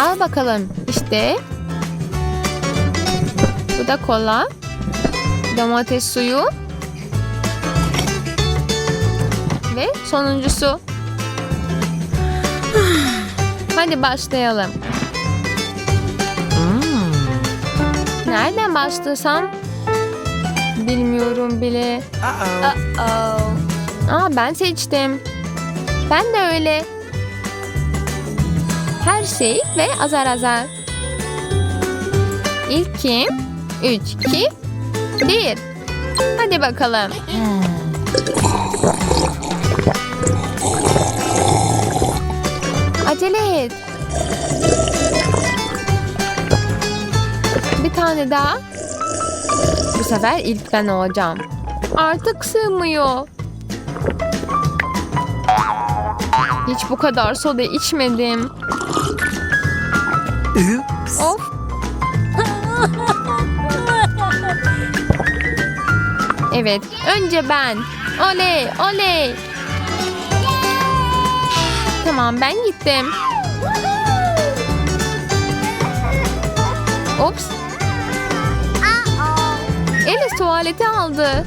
Al bakalım. İşte. Bu da kola. Domates suyu. Ve sonuncusu. Hadi başlayalım. Nereden başlasam? Bilmiyorum bile. Uh-oh. Aa, ben seçtim. Ben de öyle. Şey ve azar azar. İlk kim? Üç, iki, bir. Hadi bakalım. Acele et. Bir tane daha. Bu sefer ilk ben olacağım. Artık sığmıyor. Hiç bu kadar soda içmedim. Of. Evet, önce ben. Oley, oley. Tamam, ben gittim. Ops. Alice tuvalete aldı.